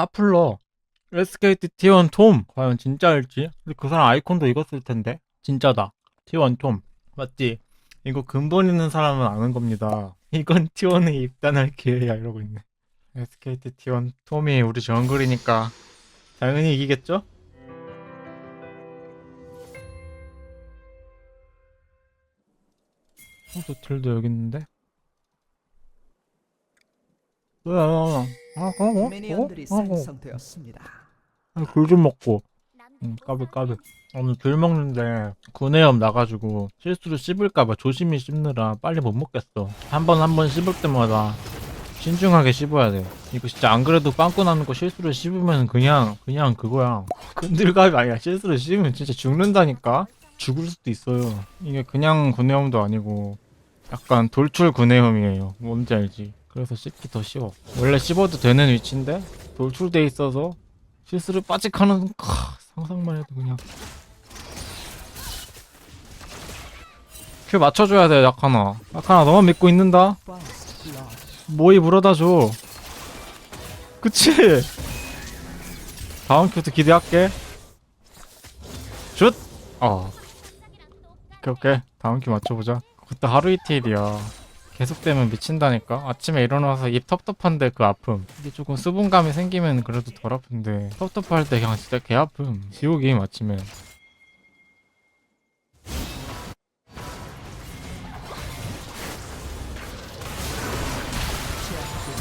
타플러 SKT T1 톰 과연 진짜일지? 근데 그 사람 아이콘도 이었을 텐데. 진짜다. T1 톰 맞지? 이거 근본 있는 사람은 아는 겁니다. 이건 T1에 입단할 기회야 이러고 있네. SKT T1 톰이 우리 정글이니까 당연히 이기겠죠? 어, 노틸도 여기 있는데? 뭐야, 아, 어, 어, 어? 미니언들이 어? 어? 생성되었습니다. 굴좀 먹고. 응, 까불 까불. 오늘 귤 먹는데 구내염 나가지고 실수로 씹을까봐 조심히 씹느라 빨리 못 먹겠어. 한 번 한 번 씹을 때마다 신중하게 씹어야 돼. 이거 진짜 안 그래도 빵꾸 나는 거 실수로 씹으면 그냥 그냥 그거야. 근들갑이 아니야. 실수로 씹으면 진짜 죽는다니까. 죽을 수도 있어요. 이게 그냥 구내염도 아니고 약간 돌출 구내염이에요. 뭔지 알지? 그래서 씹기 더 쉬워. 원래 씹어도 되는 위치인데 돌출돼 있어서 실수를 빠직하는 크, 상상만 해도 그냥. 큐 맞춰줘야 돼 약하나. 약하나 너만 믿고 있는다. 모이 물어다 줘. 그치? 다음 큐도 기대할게. 슛! 어. 오케이 오케이. 다음 큐 맞춰보자. 그때 하루 이틀이야 계속되면 미친다니까 아침에 일어나서 입 텁텁한데 그 아픔 이게 조금 수분감이 생기면 그래도 덜 아픈데 텁텁할 때 그냥 진짜 개 아픔 지옥이 아침에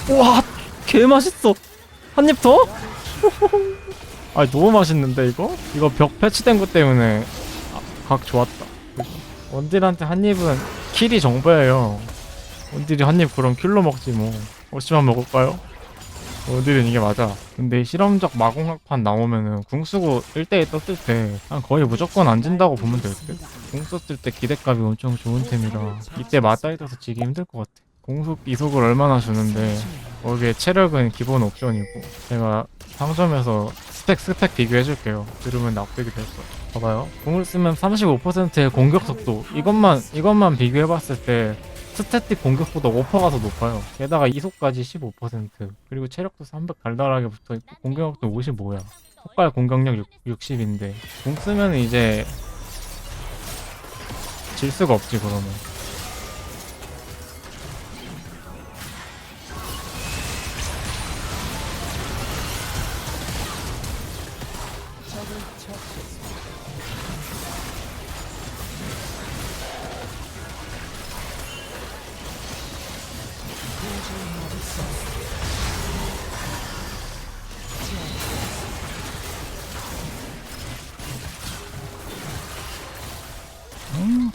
와, 개 맛있어. 한 입 더? 아, 너무 맛있는데 이거? 이거 벽 패치된 것 때문에 아, 각 좋았다. 원딜한테 한 입은 킬이 정보예요. 원딜이 한 입 그럼 킬로 먹지 뭐. 어찌만 먹을까요? 원딜은 이게 맞아. 근데 실험적 마공학판 나오면은 궁 쓰고 1대1 떴을 때 한 거의 무조건 안 진다고 보면 될 듯. 궁 썼을 때 기대값이 엄청 좋은 템이라 이때 맞다이어서 지기 힘들 것 같아. 공속 이속을 얼마나 주는데 거기에 체력은 기본 옵션이고 제가 상점에서 스택 스펙 비교해줄게요 들으면 납득이 될 거예요 봐봐요 공을 쓰면 35%의 공격 속도 이것만 이것만 비교해봤을 때 스태틱 공격보다 5%가 더 높아요. 게다가 이속까지 15% 그리고 체력도 300 달달하게 붙어있고 공격력도 55야. 폭발 공격력 60인데. 공 쓰면 이제 질 수가 없지 그러면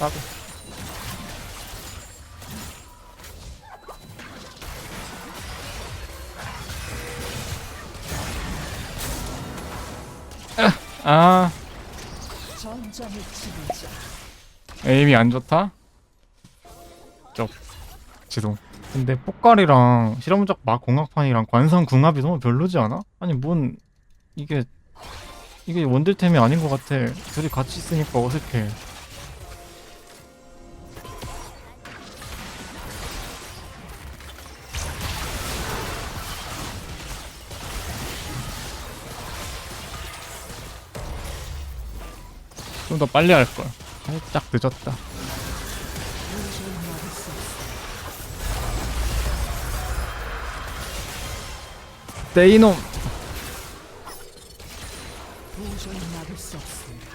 음 나도 아 지배자. 에임이 안 좋다? 쪽 지동 근데 폭갈이랑 실험적 막 공학판이랑 관성 궁합이 너무 별로지 않아? 아니 뭔 이게 이게 원딜템이 아닌 것 같아 둘이 같이 있으니까 어색해 좀 더 빨리 할걸 살짝 늦었다. 내 이놈 수 없습니다.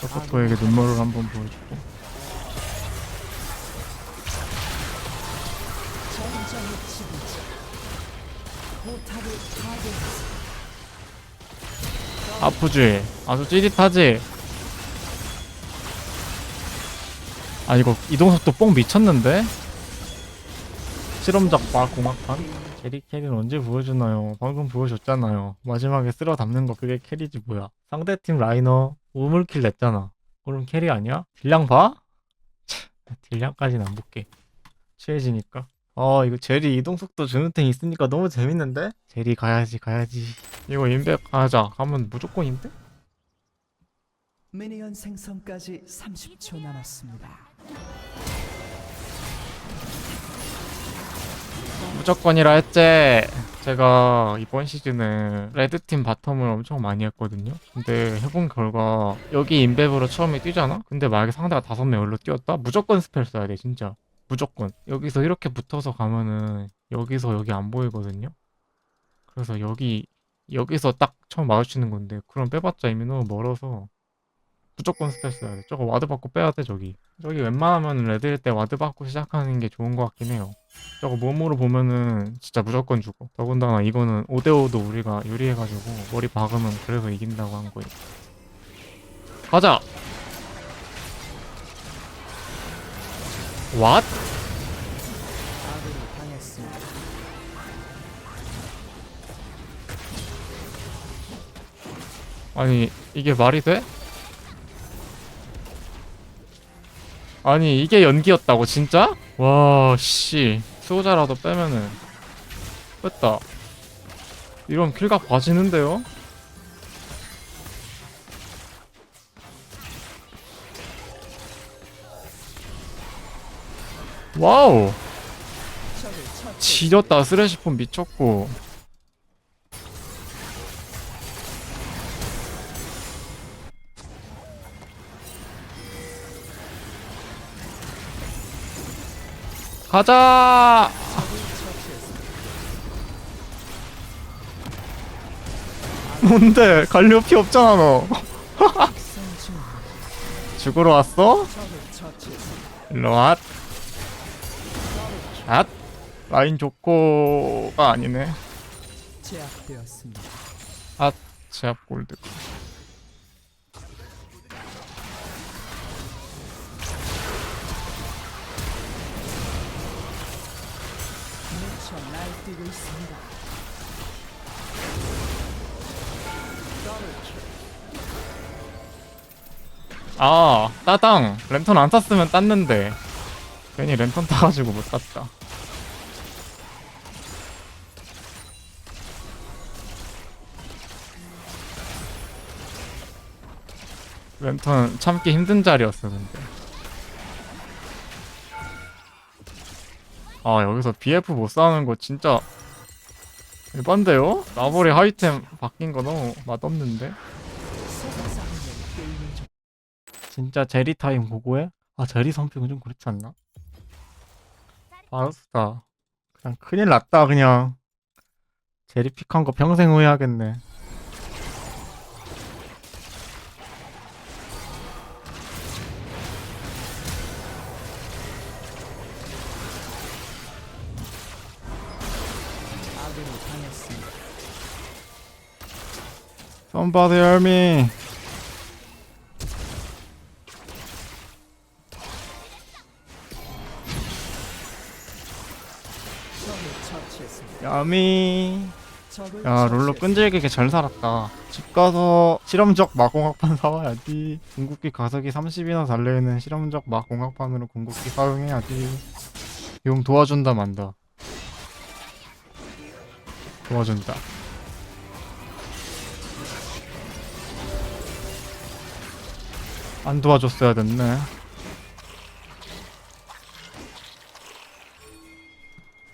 서포터에게 눈물을 한번 보여주고. 아프지? 아주 찌릿하지? 아 이거 이동속도 뽕 미쳤는데? 실험작 막 공학판? 제리 캐리는 언제 보여주나요? 방금 보여줬잖아요 마지막에 쓸어 담는 거 그게 캐리지 뭐야 상대팀 라이너 우물킬 냈잖아 그럼 캐리 아니야? 딜량 봐? 참, 딜량까지는 안 볼게 취해지니까 어 이거 제리 이동속도 주는 템 있으니까 너무 재밌는데? 제리 가야지 가야지 이거 인백 하자 가면 무조건 인백? 미니언 생성까지 30초 남았습니다. 무조건이라 했지 제가 이번 시즌에 레드팀 바텀을 엄청 많이 했거든요. 근데 해본 결과 여기 인베브로 처음에 뛰잖아? 근데 만약에 상대가 다섯 명 열로 뛰었다? 무조건 스펠 써야 돼 진짜. 무조건. 여기서 이렇게 붙어서 가면은 여기서 여기 안 보이거든요. 그래서 여기 여기서 딱 처음 마주치는 건데 그럼 빼봤자 이미 너무 멀어서 무조건 스펠 써야 돼. 저거 와드 받고 빼야 돼 저기. 저기 웬만하면 레드일 때 와드 받고 시작하는 게 좋은 것 같긴 해요. 저거 몸으로 보면은 진짜 무조건 죽어. 더군다나 이거는 5대5도 우리가 유리해가지고 머리 박으면 그래서 이긴다고 한 거예요. 가자! 왓? 아니 이게 말이 돼? 아니 이게 연기였다고 진짜? 와 씨. 수호자라도 빼면은 뺐다. 이런 킬각 봐지는데요? 와우. 지렸다 쓰레시폰 미쳤고 가자 뭔데 갈려 피 없잖아 너 죽으러 왔어? 일로 와 앗! 라인 좋고가 아니네 제압되었습니다. 아, 제압 골드. 날뛰고 있습니다. 아, 따당. 랜턴 안 땄으면 땄는데. 괜히 랜턴 타가지고 못 땄다. 랜턴 참기 힘든 자리였어, 근데. 아, 여기서 BF 못 싸우는 거 진짜. 일반데요? 나버리 하이템 바뀐 거 너무 맛없는데? 진짜 제리 타임 보고해? 아 제리 선픽은 좀 그렇지 않나? 바로스다 그냥 큰일 났다 그냥 제리 픽한 거 평생 후회하겠네 Somebody help me. 야미. 야 롤러. 끈질기게 잘 살았다. 집 가서 실험적 마공학판 사와야지. 궁극기 가속이 30이나 달려있는 실험적 마공학판으로 궁극기 사용해야지. 용 도와준다 만다. 도와준다 안 도와줬어야 됐네.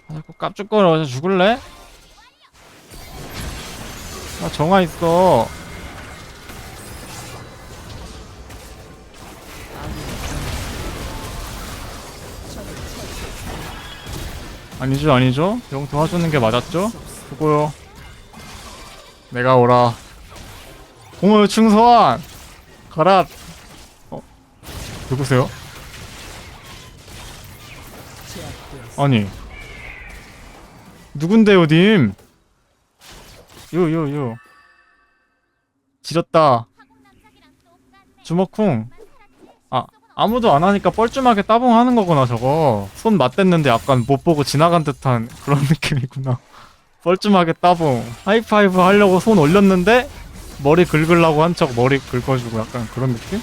아 자꾸 깝죽거려. 죽을래? 아 정화 있어. 아니죠 아니죠? 용 도와주는 게 맞았죠? 수고요. 내가 오라. 공을 충소한. 가라 어 누구세요? 아니. 누군데요 님? 요요 요. 지렸다. 주먹쿵. 아 아무도 안 하니까 뻘쭘하게 따봉하는 거구나 저거. 손 맞댔는데 약간 못 보고 지나간 듯한 그런 느낌이구나. 뻘쭘하게 따봉. 하이파이브 하려고 손 올렸는데 머리 긁으려고 한 척 머리 긁어주고 약간 그런 느낌?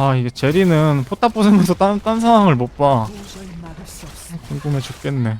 아 이게 제리는 포탑 부수면서 딴, 딴 상황을 못봐. 궁금해 죽겠네